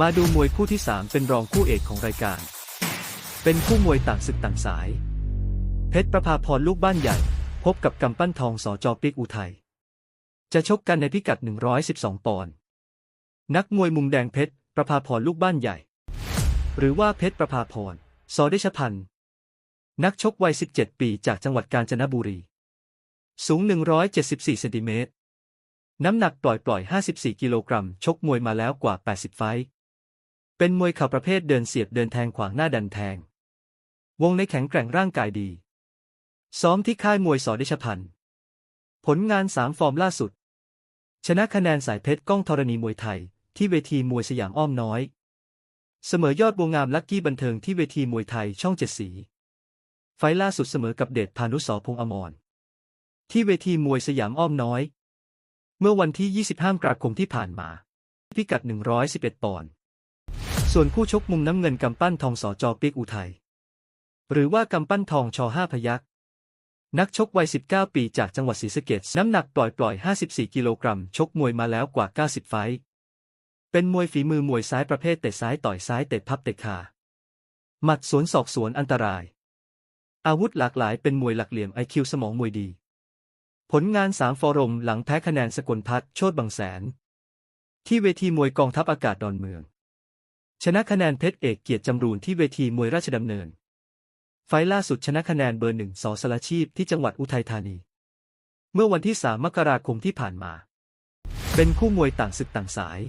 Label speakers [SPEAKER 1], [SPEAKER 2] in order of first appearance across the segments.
[SPEAKER 1] มาดูมวยคู่ที่ 3 เป็นรองคู่เอกของรายการ เป็นคู่มวยต่างศึกต่างสาย เพชรประภาพรลูกบ้านใหญ่ พบกับกำปั้นทองสอจอปิกอุทัย จะชกกันในพิกัด 112 ปอนด์ นักมวยมุมแดงเพชรประภาพรลูกบ้านใหญ่ หรือว่าเพชรประภาพรสอเดชพันธ์นักชกวัย 17 ปีจากจังหวัดกาญจนบุรี สูง 174 เซนติเมตร น้ำหนักปล่อยปล่อย 54 กิโลกรัม ชกมวยมาแล้วกว่า 80 ไฟท์ เป็นมวยเข่าประเภทเดินเสียบเดินแทงขวางหน้าดันแทง วงในแข็งแกร่งร่างกายดี ซ้อมที่ค่ายมวยสอเดชพันธ์ผลงาน3ฟอร์มล่าสุด ชนะคะแนนสายเพชรก้องธรณีมวยไทย ที่เวทีมวยสยามอ้อมน้อย เสมอยอดบัวงามลักกี้บันเทิงที่เวทีมวยไทยช่องเจ็ดสี ไฟล่าสุดเสมอกับเดชพานุสอพงอมร ที่เวทีมวยสยามอ้อมน้อย เมื่อวันที่ 25 กรกฎาคมที่ผ่านมา พิกัด 111 ปอนด์ ส่วนคู่ชกมุมน้ำเงินกำปั้นทองสอจอปิกอุทัย หรือว่ากำปั้นทองชอห้าพยักนักชกวัย 19 ปีจากจังหวัดศรีสะเกษน้ำหนักปล่อยปล่อย 54 กิโลกรัม ชกมวยมาแล้วกว่า 90 ไฟท์เป็นมวยฝีมือมวยซ้ายประเภทเตะซ้ายต่อยซ้ายเตะพับเตะขาหมัดสวนศอกสวนอันตราย อาวุธหลากหลายเป็นมวยหลักเหลี่ยมไอคิวสมองมวยดี ผลงานสามฟอรมหลังแพ้คะแนนสกลพัฒน์โชตบางแสน ที่เวทีมวยกองทัพอากาศดอนเมือง ชนะคะแนนเพชรเอกเกียรติจำรูนที่เวทีมวยราชดำเนิน ไฟล์ล่าสุดชนะคะแนนเบอร์หนึ่งสอสลาชีพที่จังหวัดอุทัยธานี เมื่อวันที่ 3 มกราคมที่ผ่านมา เป็นคู่มวยต่างศึกต่างสาย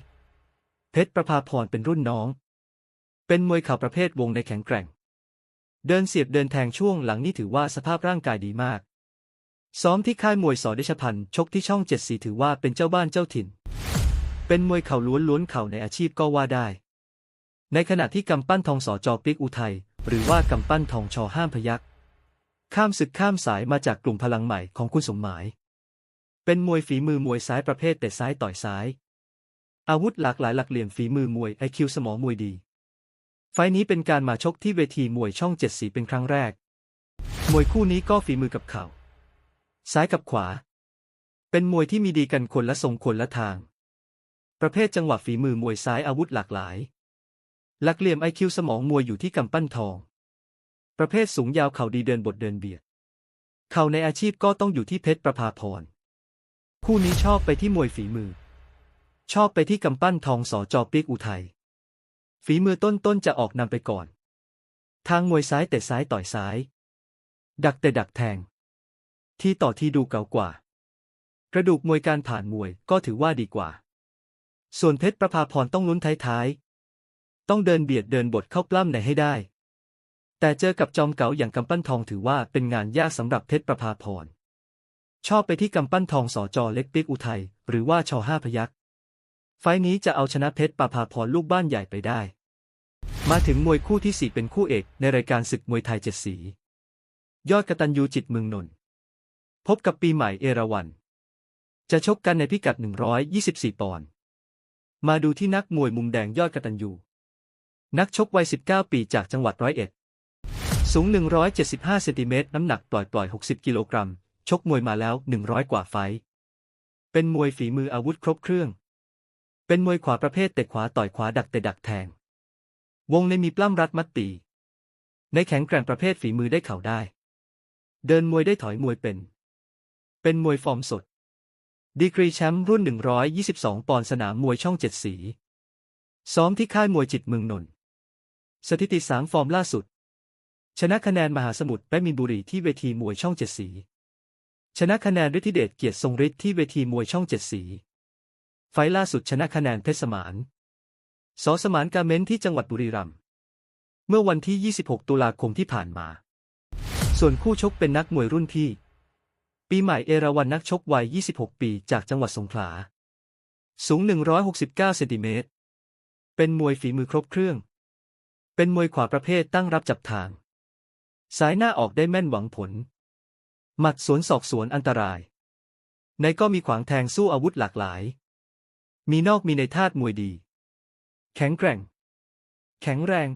[SPEAKER 1] เพชรประภาพรเป็นรุ่นน้อง เป็นมวยเข่าประเภทวงในแข็งแกร่ง เดินเสียบเดินแทงช่วงหลังนี่ถือว่าสภาพร่างกายดีมาก ซ้อมที่ค่ายมวยสอเดชพันธ์ชกที่ช่องเจ็ดสีถือว่าเป็นเจ้าบ้านเจ้าถิ่น เป็นมวยเข่าล้วนๆเข่าในอาชีพก็ว่าได้ ในขณะที่กำปั้นทองสอจอปิกอุทัยหรือว่ากำปั้นทองชอห้ามพยักข้ามศึกข้ามสายมาจากกลุ่มพลังใหม่ของคุณสมหมาย เป็นมวยฝีมือมวยซ้ายประเภทเตะซ้ายต่อยซ้าย อาวุธหลากหลายหลักเหลี่ยมฝีมือมวยไอคิวสมองมวยดี ไฟนี้เป็นการมาชกที่เวทีมวยช่องเจ็ดสีเป็นครั้งแรก มวยคู่นี้ก็ฝีมือกับเข่าซ้ายกับขวา เป็นมวยที่มีดีกันคนละทรงคนละทาง ประเภทจังหวะฝีมือมวยซ้ายอาวุธหลากหลาย หลักเหลี่ยมไอคิวสมองมวยอยู่ที่กำปั้นทอง ประเภทสูงยาวเข่าดีเดินบทเดินเบียด เข่าในอาชีพก็ต้องอยู่ที่เพชรประภาพร คู่นี้ชอบไปที่มวยฝีมือ ชอบไปที่กำปั้นทองสอจอปิกอุทัย ฝีมือต้นๆจะออกนำไปก่อน ทางมวยซ้ายเตะซ้ายต่อยซ้าย ดักแต่ดักแทง ที่ต่อที่ดูเก่ากว่า กระดูกมวยการผ่านมวยก็ถือว่าดีกว่า ส่วนเพชรประภาพรต้องลุ้นท้ายๆ ต้องเดินเบียดเดินบทเข้าปล้ำในให้ได้ แต่เจอกับจอมเก๋าอย่างกำปั้นทองถือว่าเป็นงานยากสำหรับเพชรประภาพร ชอบไปที่กำปั้นทองสอจอเล็กปิ๊กอุทัยหรือว่าชอห้าพยักไฟนี้จะเอาชนะเพชรประภาพรลูกบ้านใหญ่ไปได้ มาถึงมวยคู่ที่สี่เป็นคู่เอกในรายการศึกมวยไทยเจ็ดสี ยอดกตัญญูจิตเมืองนนท์พบกับปีใหม่เอราวัน จะชกกันในพิกัด 124 ปอนด์ มาดูที่นักมวยมุมแดงยอดกตัญญู นักชกวัย 19 ปีจากจังหวัดร้อยเอ็ด สูง 175 เซนติเมตร น้ำหนักปล่อยปล่อย 60 กิโลกรัม ชกมวยมาแล้ว 100 กว่าไฟ เป็นมวยฝีมืออาวุธครบเครื่อง เป็นมวยขวาประเภทเตะขวาต่อยขวาดักเตะดักแทง วงในมีปล้ำรัดมัดตี ในแข็งแกร่งประเภทฝีมือได้เข่าได้ เดินมวยได้ถอยมวยเป็น เป็นมวยฟอร์มสด ดีกรีแชมป์รุ่น 122 ปอนด์สนามมวยช่องเจ็ดสี ซ้อมที่ค่ายมวยจิตเมืองนนท์ สถิติสามฟอร์มล่าสุด ชนะคะแนนมหาสมุทรและมินบุรีที่เวทีมวยช่องเจ็ดสี ชนะคะแนนฤทธิเดชเกียรติทรงฤทธิ์ที่เวทีมวยช่องเจ็ดสี ไฟล์ล่าสุดชนะคะแนนเพชรสมานสอสมานกาเม้นที่จังหวัดบุรีรัมย์เมื่อวันที่ 26 ตุลาคมที่ผ่านมา ส่วนคู่ชกเป็นนักมวยรุ่นพี่ ปีใหม่เอราวันนักชกวัย 26 ปีจากจังหวัดสงขลา สูง 169 เซนติเมตร เป็นมวยฝีมือครบเครื่อง เป็นมวยขวาประเภทตั้งรับจับทาง สายหน้าออกได้แม่นหวังผล หมัดสวนศอกสวนอันตราย ในก็มีขวางแทงสู้อาวุธหลากหลาย มีนอกมีในธาตุมวยดี แข็งแกร่ง แข็งแรง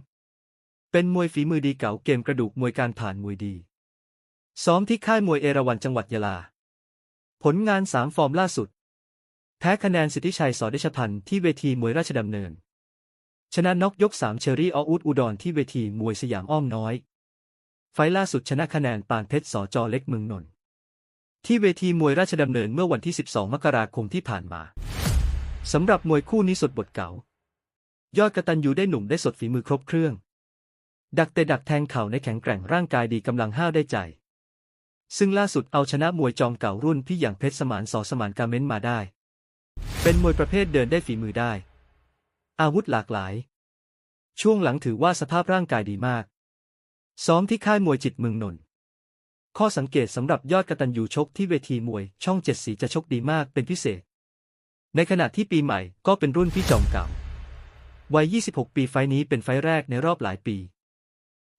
[SPEAKER 1] เป็นมวยฝีมือดีเก่าเกมกระดูกมวยการผ่านมวยดี ซ้อมที่ค่ายมวยเอราวัณจังหวัดยะลา ผลงานสามฟอร์มล่าสุด แพ้คะแนนสิทธิชัยสอเดชพันธ์ที่เวทีมวยราชดำเนิน ชนะน็อกยกสามเชอรี่ออุดอุดรที่เวทีมวยสยามอ้อมน้อย ไฟล์ล่าสุดชนะคะแนนปานเพชรสอจอเล็กเมืองนนท์ที่เวทีมวยราชดำเนินเมื่อวันที่ 12 มกราคมที่ผ่านมาสำหรับมวยคู่นี้สดบทเก่า ยอดกระตันยูได้หนุ่มได้สดฝีมือครบเครื่อง ดักเตะดักแทงเข่าในแข็งแกร่งร่างกายดีกำลังห้าวได้ใจ ซึ่งล่าสุดเอาชนะมวยจอมเก่ารุ่นพี่อย่างเพชรสมานสอสมานกาเม้นมาได้ เป็นมวยประเภทเดินได้ฝีมือได้ อาวุธหลากหลาย ช่วงหลังถือว่าสภาพร่างกายดีมาก ซ้อมที่ค่ายมวยจิตเมืองนนท์ข้อสังเกตสำหรับยอดกระตันยูชกที่เวทีมวยช่องเจ็ดสีจะชกดีมากเป็นพิเศษ ในขณะที่ปีใหม่ก็เป็นรุ่นพี่จอมเก่า วัย 26 ปีไฟนี้เป็นไฟแรกในรอบหลายปี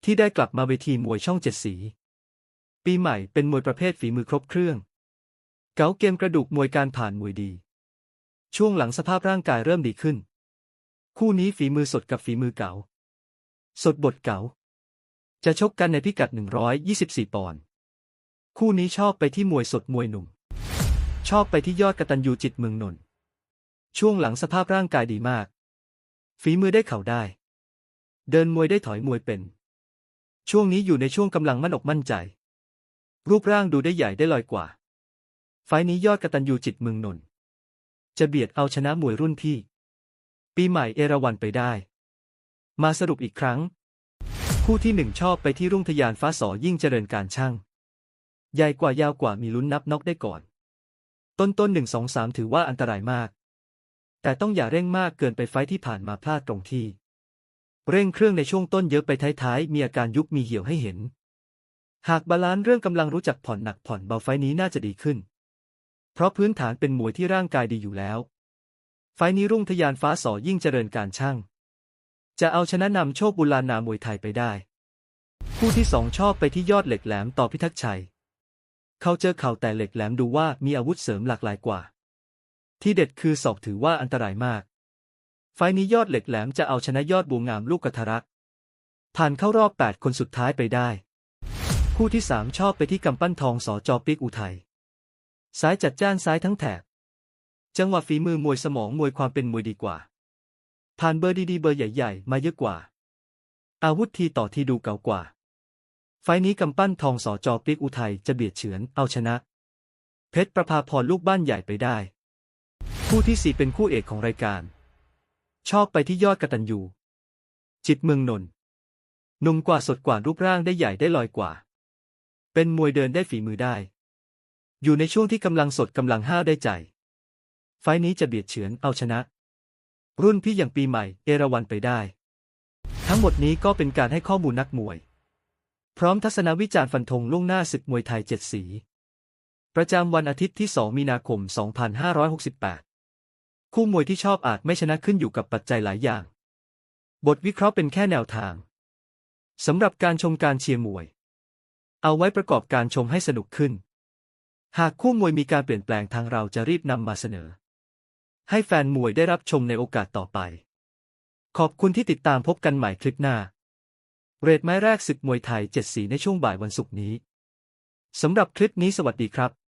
[SPEAKER 1] ที่ได้กลับมาเวทีมวยช่องเจ็ดสี ปีใหม่เป็นมวยประเภทฝีมือครบเครื่อง เก๋าเกมกระดูกมวยการผ่านมวยดี ช่วงหลังสภาพร่างกายเริ่มดีขึ้น คู่นี้ฝีมือสดกับฝีมือเก๋าสดบทเก๋าจะชกกันในพิกัด 124 ปอนด์ คู่นี้ชอบไปที่มวยสดมวยหนุ่ม ชอบไปที่ยอดกระตันยูจิตเมืองนนท์ ช่วงหลังสภาพร่างกายดีมาก ฝีมือได้เข่าได้ เดินมวยได้ถอยมวยเป็น ช่วงนี้อยู่ในช่วงกำลังมั่นอกมั่นใจ รูปร่างดูได้ใหญ่ได้ลอยกว่า ไฟนี้ยอดกระตันยูจิตเมืองนนท์จะเบียดเอาชนะมวยรุ่นพี่ ปีใหม่เอราวันไปได้ มาสรุปอีกครั้ง คู่ที่หนึ่งชอบไปที่รุ่งทยานฟ้าสอยิ่งเจริญการช่าง ใหญ่กว่ายาวกว่ามีลุ้นนับน็อกได้ก่อน ต้นต้นหนึ่งสองสามถือว่าอันตรายมาก แต่ต้องอย่าเร่งมากเกินไปไฟที่ผ่านมาพลาดตรงที่ เร่งเครื่องในช่วงต้นเยอะไปท้ายๆมีอาการยุบมีเหี่ยวให้เห็น หากบาลานซ์เรื่องกำลังรู้จักผ่อนหนักผ่อนเบาไฟนี้น่าจะดีขึ้น เพราะพื้นฐานเป็นมวยที่ร่างกายดีอยู่แล้ว ไฟนี้รุ่งทยานฟ้าสอยิ่งเจริญการช่าง จะเอาชนะนำโชคบุลานามวยไทยไปได้ คู่ที่สองชอบไปที่ยอดเหล็กแหลมต่อพิทักษ์ชัย เขาเจอเข่าแต่เหล็กแหลมดูว่ามีอาวุธเสริมหลากหลายกว่า ที่เด็ดคือศอกถือว่าอันตรายมาก ไฟนี้ยอดเหล็กแหลมจะเอาชนะยอดบัวงามลูกกระทะรัก ผ่านเข้ารอบ 8 คนสุดท้ายไปได้ คู่ที่3ชอบไปที่กำปั้นทองสอจอปิกอุทัยซ้ายจัดจ้านซ้ายทั้งแถบ จังหวะฝีมือมวยสมองมวยความเป็นมวยดีกว่า ผ่านเบอร์ดีๆเบอร์ใหญ่ๆ มาเยอะกว่า อาวุธทีต่อทีดูเก่ากว่า ไฟนี้กำปั้นทองสอจอปิกอุทัยจะเบียดเฉือนเอาชนะ เพชรประภาพรลูกบ้านใหญ่ไปได้ คู่ที่สี่เป็นคู่เอกของรายการ ชอบไปที่ยอดกระตันยูจิตเมืองนนท์หนุ่มกว่าสดกว่ารูปร่างได้ใหญ่ได้ลอยกว่า เป็นมวยเดินได้ฝีมือได้ อยู่ในช่วงที่กำลังสดกำลังห้าวได้ใจ ไฟนี้จะเบียดเฉือนเอาชนะ รุ่นพี่อย่างปีใหม่เอราวันไปได้ ทั้งหมดนี้ก็เป็นการให้ข้อมูลนักมวย พร้อมทัศนวิจารณ์ฟันธงล่วงหน้าศึกมวยไทยเจ็ดสี ประจำวันอาทิตย์ที่ 2 มีนาคม 2568 คู่มวยที่ชอบอาจไม่ชนะขึ้นอยู่กับปัจจัยหลายอย่าง บทวิเคราะห์เป็นแค่แนวทางสำหรับการชมการเชียร์มวย เอาไว้ประกอบการชมให้สนุกขึ้น หากคู่มวยมีการเปลี่ยนแปลงทางเราจะรีบนำมาเสนอ ให้แฟนมวยได้รับชมในโอกาสต่อไป ขอบคุณที่ติดตามพบกันใหม่คลิปหน้า เรทไม้แรกศึกมวยไทยเจ็ดสีในช่วงบ่ายวันศุกร์นี้สำหรับคลิปนี้สวัสดีครับ